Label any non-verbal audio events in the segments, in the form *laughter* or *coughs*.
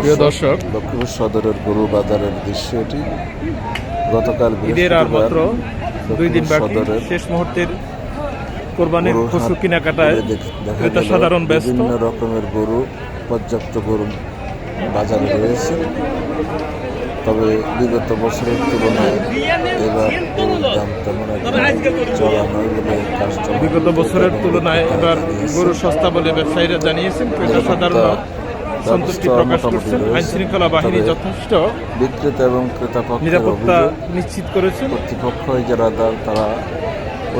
প্রিয় দর্শক লক্ষ্মীপুর সদরের গরু বাজারের দৃশ্য এটি। গতকাল ঈদের আর মাত্র দুই দিন বাকি শেষ মুহূর্তের কোরবানির পশু কেনাকাটায় ক্রেতা সাধারণ ব্যস্ত। বিভিন্ন রকমের গরু পর্যাপ্ত গরু বাজারে রয়েছে। তবে বিগত বছরের তুলনায় এবার গরুর দাম তেমন চড়া নয় বলে বিগত বছরের তুলনায় এবার গরু সস্তা বলে ব্যবসায়ীরা জানিয়েছেন ক্রেতা সাধারণ সন্তুষ্টি প্রকাশ করছেন। আইন শৃঙ্খলা বাহিনী যথেষ্ট বিক্রেতা এবং ক্রেতা নিরাপত্তা নিশ্চিত করেছেন। কর্তৃপক্ষ ইজারাদার তারা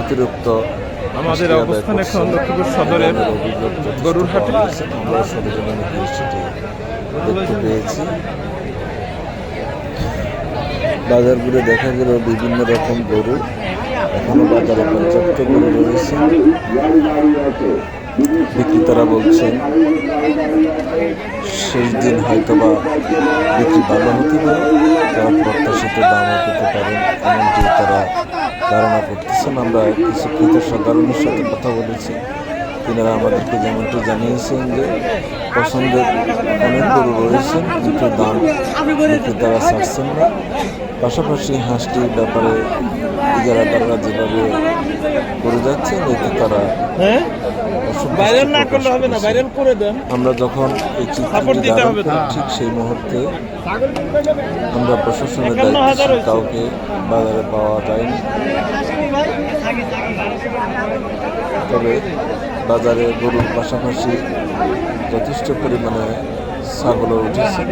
অতিরিক্ত আমাদের অবস্থান এখন লক্ষ্মীপুর সদরের গরুর হাটে। দেখতে পেয়েছি। বাজার ঘুরে দেখা গেল বিভিন্ন রকম গরু। এখনও বাজারে পর্যাপ্ত গরু রয়েছে। বিক্রেতারা বলছেন, শেষ দিন হয়তো বা বিক্রি ভালো হতে পারে, তারা প্রত্যাশিত দামও পেতে পারেন এমনটি তারা ধারণা করতেছেন। আমরা কিছু ক্রেতা সাধারণের সাথে কথা বলেছি, তিনারা আমাদেরকে যেমনটি জানিয়েছেন যে, পছন্দের অনেক গরু রয়েছেন কিন্তু দাম বিক্রেতারা ছাড়ছেন না। পাশাপাশি হাঁসটির ব্যাপারে, ইজারাদাররা যেভাবে করে যাচ্ছেন তারা অসন্তুষ্ট ভাইরাল না করলে হবে না। ভাইরাল করে দেন। আমরা যখন এই চিত্রটি ঠিক সেই মুহূর্তে আমরা প্রশাসনের দায়িত্ব কাউকে বাজারে পাওয়া যায়নি তবে বাজারে গরুর পাশাপাশি যথেষ্ট পরিমাণে ছাগলও উঠেছে।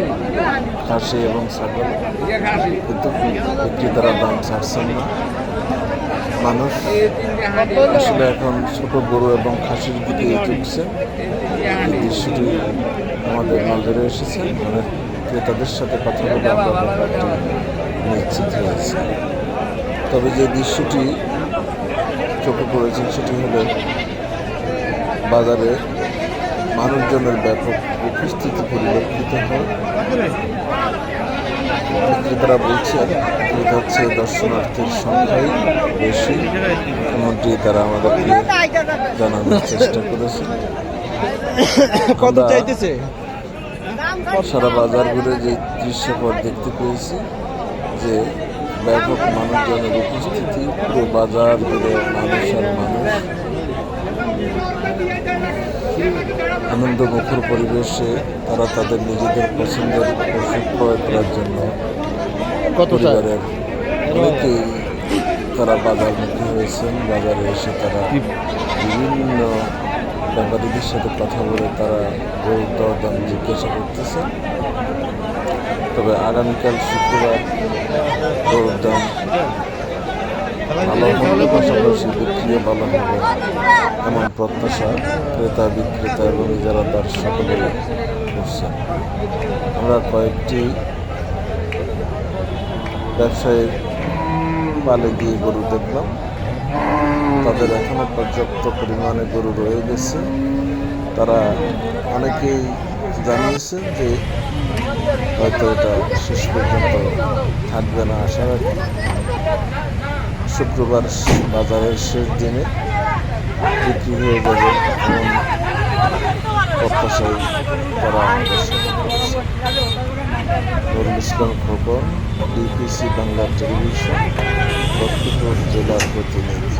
খাসি এবং ছাগল। কিন্তু বিক্রেতারা দাম ছাড়ছেন না। মানুষ আসলে এখন ছোট গরু এবং খাসির দিকে ঝুঁকছে এই দৃশ্যটি আমাদের নজরে এসেছে। মানে ক্রেতাদের সাথে কথা বলে আমরা নিশ্চিত হয়েছে। তবে যে দৃশ্যটি চোখে পড়েছে সেটি হলো বাজারে মানুষজনের ব্যাপক উপস্থিতি পরিলক্ষিত হয়। বিক্রেতারা বলছেন এটা হচ্ছে দর্শনার্থীর সংখ্যাই বেশি। এমনটি তারা আমাদেরকে জানানোর চেষ্টা করেছে। *coughs* কত চাইতেছে? সারা বাজার ঘুরে যে দৃশ্যপট দেখতে পেয়েছি যে ব্যাপক মানুষজনের উপস্থিতি পুরো বাজার ঘুরে মানুষ আর মানুষ। আনন্দ মুখর পরিবেশে তারা তাদের নিজেদের পছন্দের পশু ক্রয় করার জন্য পরিবারের অনেকেই তারা বাজারমুখী হয়েছেন। বাজারে এসে তারা বিভিন্ন ব্যাপারীদের সাথে কথা বলে তারা গরুর দরদাম জিজ্ঞাসা করতেছেন। তবে আগামীকাল শুক্রবার গরুর দাম পাশাপাশি বিক্রিও ভালো হবে এমন প্রত্যাশা ক্রেতা বিক্রেতা এবং ইজারাদার সকলে করছেন আমরা কয়েকটি ব্যবসায়ীর পালে গিয়ে গরু দেখলাম। তাদের এখনও পর্যাপ্ত পরিমাণে গরু রয়ে গেছে। তারা অনেকেই জানিয়েছে যে হয়তো এটা শেষ পর্যন্ত থাকবে না, আশা রাখি। শুক্রবার বাজারের শেষ দিনে বিক্রি হয়ে যাবে এমন প্রত্যাশাই করা নুরুল ইসলাম খোকন, ডিপিসি বাংলা টেলিভিশন, লক্ষ্মীপুর জেলার প্রতিনিধি।